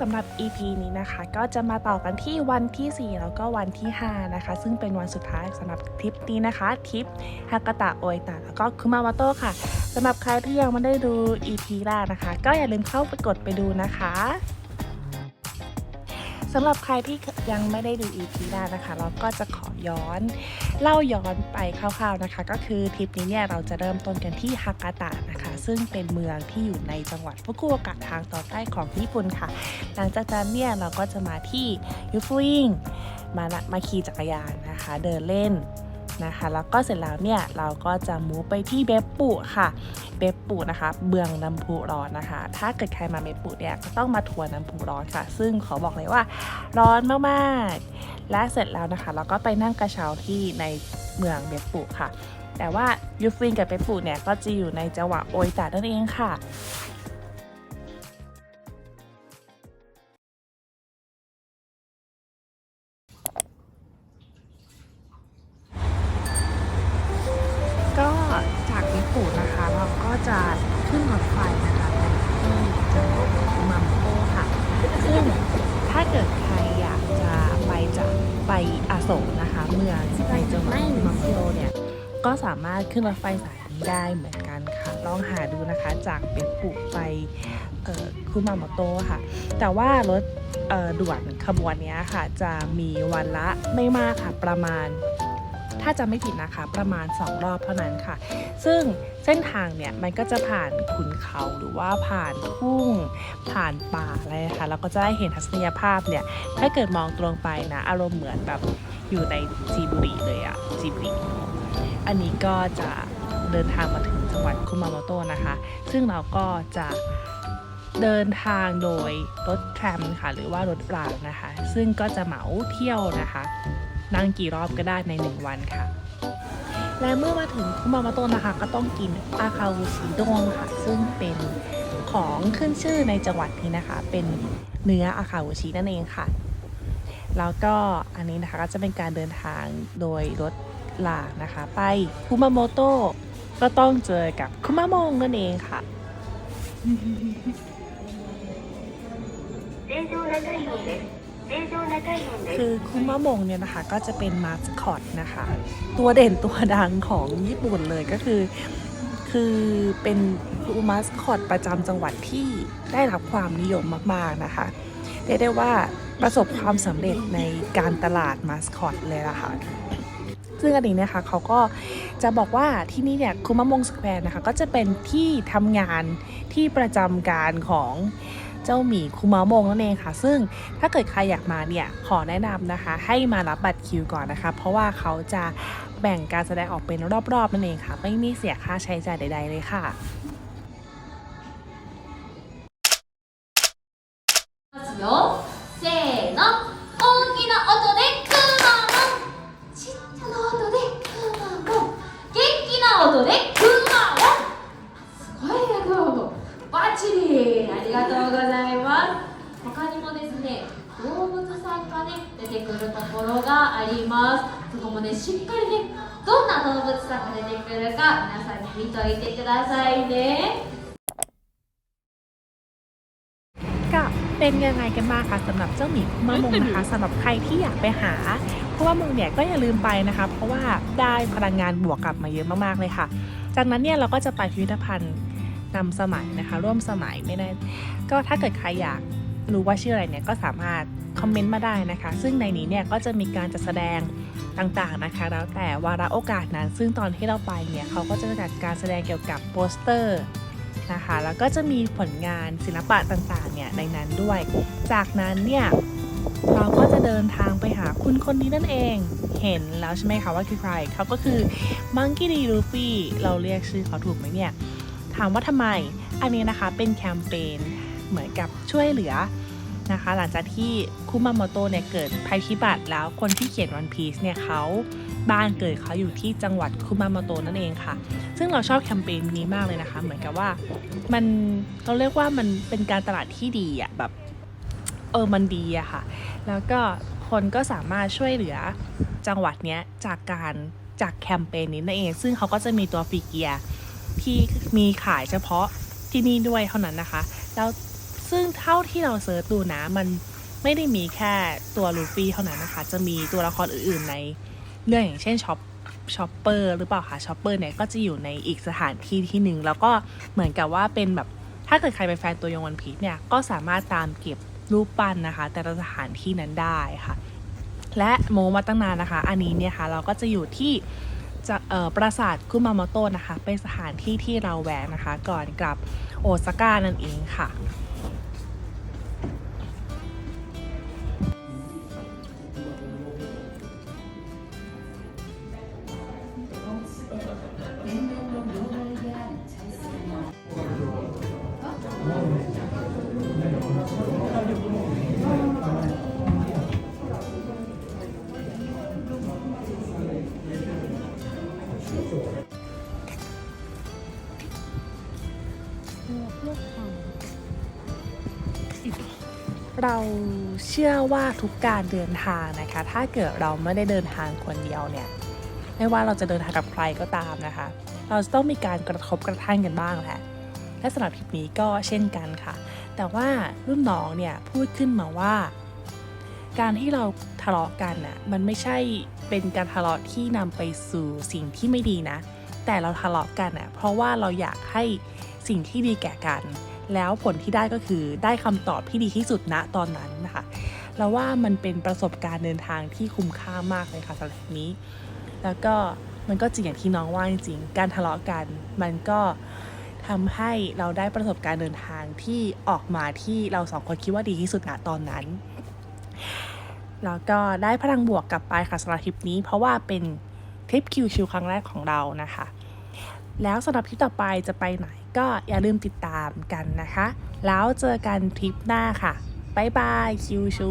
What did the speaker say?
สำหรับ EP นี้นะคะ ก็จะมาต่อกันที่วันที่ 4 แล้วก็วันที่ 5 นะคะ ซึ่งเป็นวันสุดท้ายสำหรับทริปนี้นะคะทริปฮากาตะโอ t ตะแล้วก็คุมาโมโตะค่ะสำหรับใครที่ยังไม่ได้ดู EP แรกนะคะ ก็อย่าลืมเข้าไปกดไปดูนะคะสำหรับใครที่ยังไม่ได้ดู EP แรกนะคะ เราก็จะขอย้อนเล่าย้อนไปคร่าวๆนะคะ ก็คือทริปนี้เนี่ยเราจะเริ่มต้นกันที่ฮากาตะนะคะ ซึ่งเป็นเมืองที่อยู่ในจังหวัดฟุกุโอกะทางตอนใต้ของญี่ปุ่นค่ะ หลังจากนั้นเนี่ยเราก็จะมาที่ยูฟูอิงมาละมาขี่จักรยานนะคะ เดินเล่นนะคะแล้วก็เสร็จแล้วเนี่ยเราก็จะมูไปที่เบปปุค่ะ เบปปุนะคะเมืองน้ำพุร้อนนะคะ ถ้าเกิดใครมาเบปปุเนี่ยก็ต้องมาทัวร์น้ำพุร้อนค่ะ ซึ่งขอบอกเลยว่าร้อนมากๆ และเสร็จแล้วนะคะ เราก็ไปนั่งกระเช้าที่ในเมืองเบปปุค่ะ แต่ว่ายูฟินกับเปปุเนี่ยก็จะอยู่ในจังหวัดโออิตะนั่นเองค่ะก็จากญี่ปุ่นนะคะเราก็จะขึ้นรถไฟนะคะไปที่จังหวัดมาโมโตะค่ะ ซึ่งถ้าเกิดใครอยากจะไปจากไปอาโศกนะคะ เมืองในจังหวัดมาโมโตะเนี่ย ก็สามารถขึ้นรถไฟสายนี้ได้เหมือนกันค่ะ ลองหาดูนะคะจากเบปปุไปคุมาโมโตะค่ะ แต่ว่ารถด่วนขบวนนี้ค่ะ จะมีวันละไม่มากค่ะประมาณถ้าจะไม่ผิดนะคะประมาณ 2 รอบเท่านั้นค่ะ ซึ่งเส้นทางเนี่ยมันก็จะผ่านขุนเขาหรือว่าผ่านทุ่ง ผ่านป่าอะไรนะคะแล้วก็จะได้เห็นทัศนียภาพเนี่ยถ้าเกิดมองตรงไปนะ อารมณ์เหมือนแบบอยู่ในจีบุรีเลยอะจีบุรี อันนี้ก็จะเดินทางมาถึงจังหวัดคุมาโมโตะนะคะ ซึ่งเราก็จะเดินทางโดยรถแทรมค่ะ หรือว่ารถรางนะคะ ซึ่งก็จะเหมาเที่ยวนะคะ นั่งกี่รอบก็ได้ใน 1 วันค่ะ และเมื่อมาถึงคุมาโมโตะนะคะ ก็ต้องกินอาคาวุชิดงค่ะ ซึ่งเป็นของขึ้นชื่อในจังหวัดนี้นะคะ เป็นเนื้ออาคาวุชินั่นเองค่ะ แล้วก็อันนี้นะคะก็จะเป็นการเดินทางโดยรถ ลานะคะ ไปคุมาโมโตะก็ต้องเจอกับคุมาโมงนั่นเองค่ะ คือคุมะมงเนี่ยนะคะก็จะเป็นมาสคอตนะคะ ตัวเด่นตัวดังของญี่ปุ่นเลยก็คือ คือเป็นมาสคอตประจำจังหวัดที่ได้รับความนิยมมากๆนะคะเรียกได้ว่าประสบความสำเร็จในการตลาดมาสคอตเลยละคะ่ะ ซึ่งอันนี้นะคะเขาก็จะบอกว่าที่นี่เนี่ยคุมะมงสแควร์นะคะก็จะเป็นที่ทำงานที่ประจำการของเจ้าหมีคุมะมงนั่นเองค่ะ ซึ่งถ้าเกิดใครอยากมาเนี่ยขอแนะนำนะคะ ให้มารับบัตรคิวก่อนนะคะ เพราะว่าเขาจะแบ่งการแสดงออกเป็นรอบๆนั่นเองค่ะ ไม่มีเสียค่าใช้จ่ายใด ๆ เลยค่ะよ。りがとうございます他にもですね動物さんがね出てくるところがありますそこもねしっかりねどんな動物さんが出てくるか皆さんに見といてくださいね ก็เป็นยังไงกันบ้างคะสำหรับเจ้าหมีคุมามงนะคะสำหรับใครที่อยากไปหาคุมามงเนี่ยก็อย่าลืมไปนะคะ เพราะว่าได้พลังงานบวกกลับมาเยอะมากๆเลยค่ะ จากนั้นเนี่ยเราก็จะไปพิพิธภัณฑ์ นำสมัยนะคะ ร่วมสมัยไม่ได้ ก็ถ้าเกิดใครอยากรู้ว่าชื่ออะไรเนี่ยก็สามารถคอมเมนต์มาได้นะคะ ซึ่งในนี้เนี่ยก็จะมีการจัดแสดงต่างๆนะคะ แล้วแต่วาระโอกาสนั้น ซึ่งตอนที่เราไปเนี่ยเขาก็จะจัดการแสดงเกี่ยวกับโปสเตอร์นะคะ แล้วก็จะมีผลงานศิลปะต่างๆเนี่ยในนั้นด้วย จากนั้นเนี่ยเราก็จะเดินทางไปหาคุณคนนี้นั่นเอง เห็นแล้วใช่ไหมคะว่าคือใครเขาก็คือมังกี้ดีลูฟี่เราเรียกชื่อเขาถูกไหมเนี่ย ถามว่าทำไม อันนี้นะคะเป็นแคมเปญเหมือนกับช่วยเหลือนะคะ หลังจากที่คุมาโมโตะเนี่ยเกิดภัยพิบัติแล้วคนที่เขียนวันพีซเนี่ยเขาบ้านเกิดเขาอยู่ที่จังหวัดคุมาโมโตะนั่นเองค่ะ ซึ่งเราชอบแคมเปญนี้มากเลยนะคะ เหมือนกับว่ามันเราเรียกว่ามันเป็นการตลาดที่ดีอะแบบเออมันดีอะค่ะ แล้วก็คนก็สามารถช่วยเหลือจังหวัดเนี้ยจากการจากแคมเปญนี้นั่นเอง ซึ่งเขาก็จะมีตัวฟีเกียร์ ที่มีขายเฉพาะที่นี่ด้วยเท่านั้นนะคะ แล้วซึ่งเท่าที่เราเซิร์ชดูนะมันไม่ได้มีแค่ตัวลูฟี่เท่านั้นนะคะ จะมีตัวละครอื่นๆในเรื่องอย่างเช่นช็อปช็อปเปอร์หรือเปล่าคะช็อปเปอร์เนี่ยก็จะอยู่ในอีกสถานที่ที่หนึ่งแล้วก็เหมือนกับว่าเป็นแบบถ้าเกิดใครเป็นแฟนตัวยงวันพีชเนี่ยก็สามารถตามเก็บรูปปั้นนะคะ แต่ละสถานที่นั้นได้ค่ะ และโมมาตั้งนานนะคะ อันนี้เนี่ยค่ะเราก็จะอยู่ที่ จากปราสาทคุมาโมโตะนะคะ เป็นสถานที่ที่เราแวะนะคะ ก่อนกลับโอซาก้านั่นเองค่ะ เราเชื่อว่าทุกการเดินทางนะคะ ถ้าเกิดเราไม่ได้เดินทางคนเดียวเนี่ย ไม่ว่าเราจะเดินทางกับใครก็ตามนะคะ เราจะต้องมีการกระทบกระทั่งกันบ้างแหละ และสำหรับคลิปนี้ก็เช่นกันค่ะ แต่ว่ารุ่นน้องเนี่ยพูดขึ้นมาว่า การที่เราทะเลาะกันน่ะ มันไม่ใช่เป็นการทะเลาะที่นำไปสู่สิ่งที่ไม่ดีนะ แต่เราทะเลาะกันน่ะ เพราะว่าเราอยากให้สิ่งที่ดีแก่กัน แล้วผลที่ได้ก็คือได้คำตอบที่ดีที่สุดณตอนนั้นนะคะเราว่ามันเป็นประสบการณ์เดินทางที่คุ้มค่ามากเลยค่ะสำหรับนี้ แล้วก็มันก็จริงอย่างที่น้องว่าจริงๆการทะเลาะกันมันก็ทำให้เราได้ประสบการณ์เดินทางที่ออกมาที่เราสองคนคิดว่าดีที่สุดณตอนนั้น แล้วก็ได้พลังบวกกลับไปค่ะสำหรับทริปนี้ เพราะว่าเป็นทริปคิวชิวครั้งแรกของเรานะคะ แล้วสำหรับทริปต่อไปจะไปไหนก็อย่าลืมติดตามกันนะคะ แล้วเจอกันทริปหน้าค่ะ บ๊ายบาย คิวชู